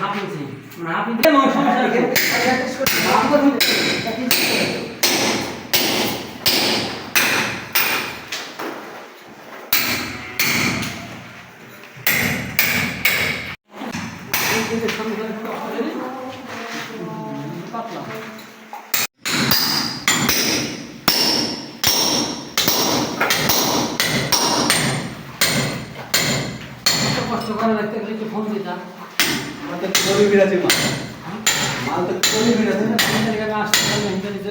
half inch half inch সমস্যা আছে কষ্ট করে রাখতে গেলে একটু ফোন দিতাম আমাদের কবি আছে মাল মাল তো গরিবের আছে না আমাদের এখানে আসতে পারলে নিজে